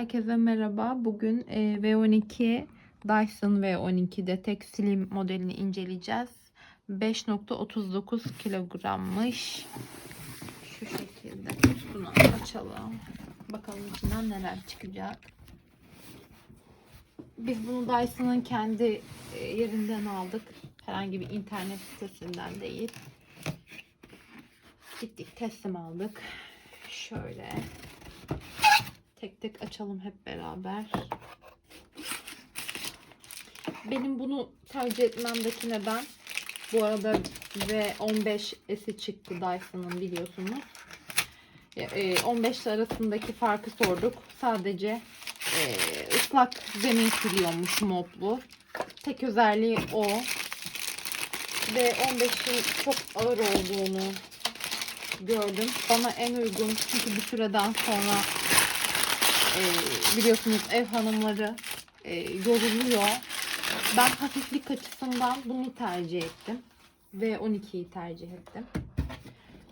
Herkese merhaba. Bugün e, V12 Dyson V12'de tek slim modelini inceleyeceğiz. 5.39 kilogrammış. Şu şekilde kutusunu açalım. Bakalım içinden neler çıkacak. Biz bunu Dyson'ın kendi e, yerinden aldık. Herhangi bir internet sitesinden değil. Gittik teslim aldık. Şöyle tek tek açalım hep beraber. Benim bunu tercih etmemdeki neden bu arada V15S'i çıktı Dyson'ın biliyorsunuz. E, e, 15 arasındaki farkı sorduk. Sadece e, ıslak zemin siliyormuş moplu. Tek özelliği o. Ve 15'in çok ağır olduğunu gördüm. Bana en uygun çünkü bir süreden sonra e, biliyorsunuz ev hanımları e, yoruluyor. Ben hafiflik açısından bunu tercih ettim. Ve 12'yi tercih ettim.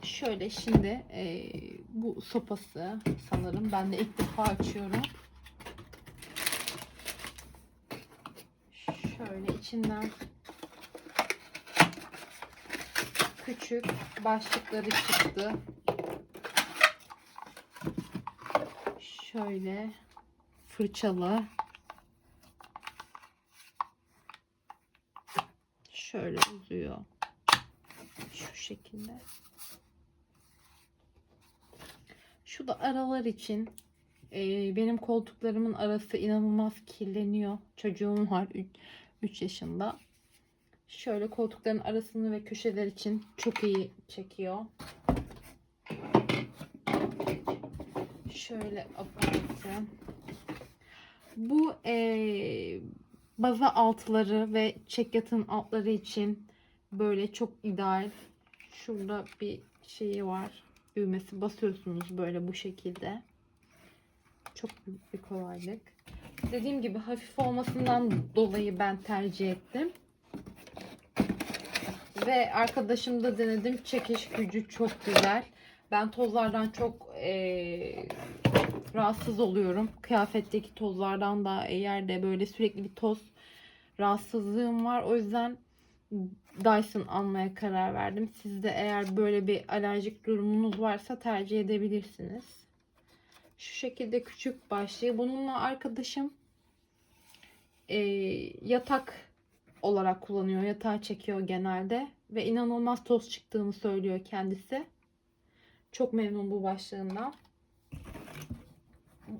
Şöyle şimdi e, bu sopası sanırım. Ben de ilk defa açıyorum. Şöyle içinden küçük başlıkları çıktı. Şöyle fırçalı. Şöyle uzuyor. Şu şekilde. Şu da aralar için e, benim koltuklarımın arası inanılmaz kirleniyor. Çocuğum var 3 yaşında. Şöyle koltukların arasını ve köşeler için çok iyi çekiyor. Şöyle aparatı. Bu e, baza altları ve çekyatın altları için böyle çok ideal. Şurada bir şeyi var. Düğmesi basıyorsunuz böyle bu şekilde. Çok büyük bir kolaylık. Dediğim gibi hafif olmasından dolayı ben tercih ettim. Ve arkadaşım da denedim. Çekiş gücü çok güzel. Ben tozlardan çok e, rahatsız oluyorum. Kıyafetteki tozlardan da yerde böyle sürekli bir toz rahatsızlığım var. O yüzden Dyson almaya karar verdim. Siz de eğer böyle bir alerjik durumunuz varsa tercih edebilirsiniz. Şu şekilde küçük başlığı. Bununla arkadaşım e, yatak olarak kullanıyor. Yatağa çekiyor genelde. Ve inanılmaz toz çıktığını söylüyor kendisi. Çok memnun bu başlığından.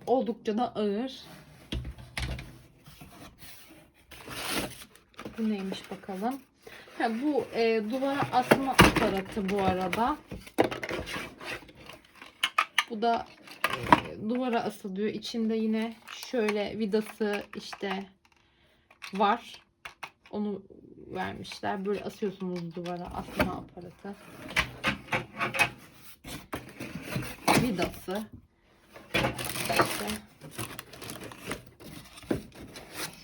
Oldukça da ağır. Bu neymiş bakalım. Ha, bu e, duvara asma aparatı bu arada. Bu da e, duvara asılıyor. İçinde yine şöyle vidası işte var. Onu vermişler. Böyle asıyorsunuz duvara asma aparatı. Vidası. İşte.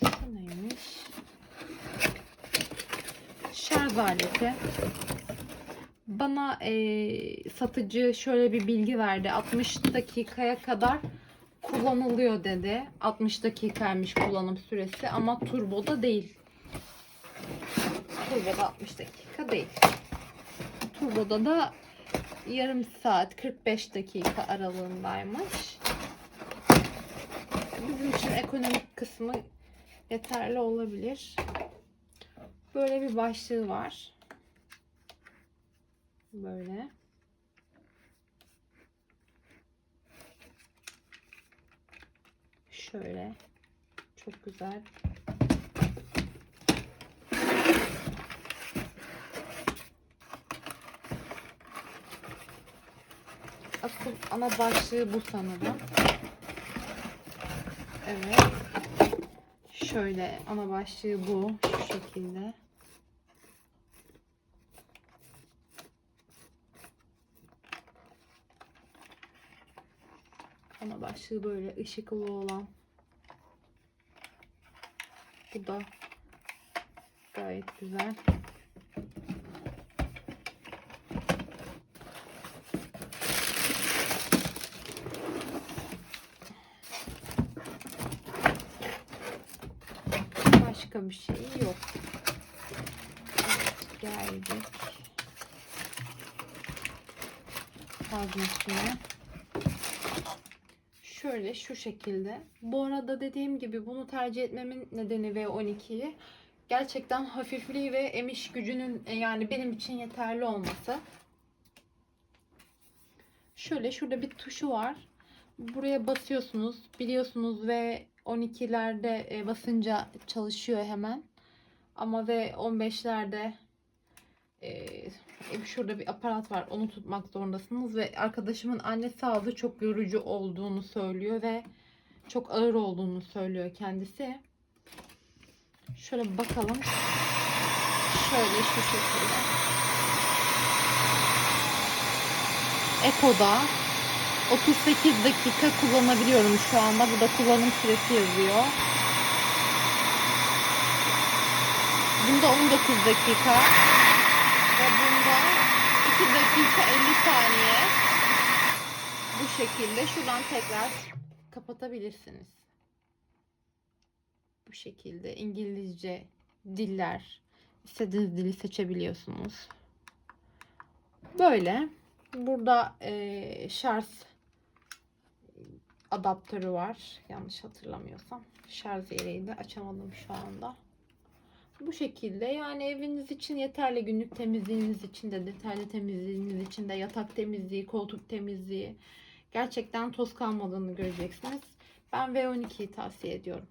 Şu neymiş? Şarj aleti. Bana e, satıcı şöyle bir bilgi verdi. 60 dakikaya kadar kullanılıyor dedi. 60 dakikaymış kullanım süresi ama turboda değil. Turboda 60 dakika değil. Turboda da yarım saat 45 dakika aralığındaymış. Bizim için ekonomik kısmı yeterli olabilir. Böyle bir başlığı var. Böyle. Şöyle. Çok güzel. Asıl ana başlığı bu sanırım. Evet. Şöyle ana başlığı bu. Şu şekilde. Ana başlığı böyle ışıklı olan. Bu da gayet güzel. Başka bir şey yok. Evet, geldik. Haznesine. Şöyle şu şekilde. Bu arada dediğim gibi bunu tercih etmemin nedeni V12'yi gerçekten hafifliği ve emiş gücünün e, yani benim için yeterli olması. Şöyle şurada bir tuşu var. Buraya basıyorsunuz. Biliyorsunuz ve 12'lerde e, basınca çalışıyor hemen. Ama ve 15'lerde e, şurada bir aparat var. Onu tutmak zorundasınız ve arkadaşımın annesi aldı çok yorucu olduğunu söylüyor ve çok ağır olduğunu söylüyor kendisi. Şöyle bakalım. Şöyle şu şekilde. Eko'da 38 dakika kullanabiliyorum şu anda. Burada kullanım süresi yazıyor. Bunda 19 dakika. Ve bunda 2 dakika 50 saniye. Bu şekilde. Şuradan tekrar kapatabilirsiniz. Bu şekilde İngilizce diller istediğiniz dili seçebiliyorsunuz. Böyle. Burada eee şarj adaptörü var. Yanlış hatırlamıyorsam. Şarj yeriydi. Açamadım şu anda. Bu şekilde yani eviniz için yeterli günlük temizliğiniz için de detaylı temizliğiniz için de yatak temizliği, koltuk temizliği gerçekten toz kalmadığını göreceksiniz. Ben V12'yi tavsiye ediyorum.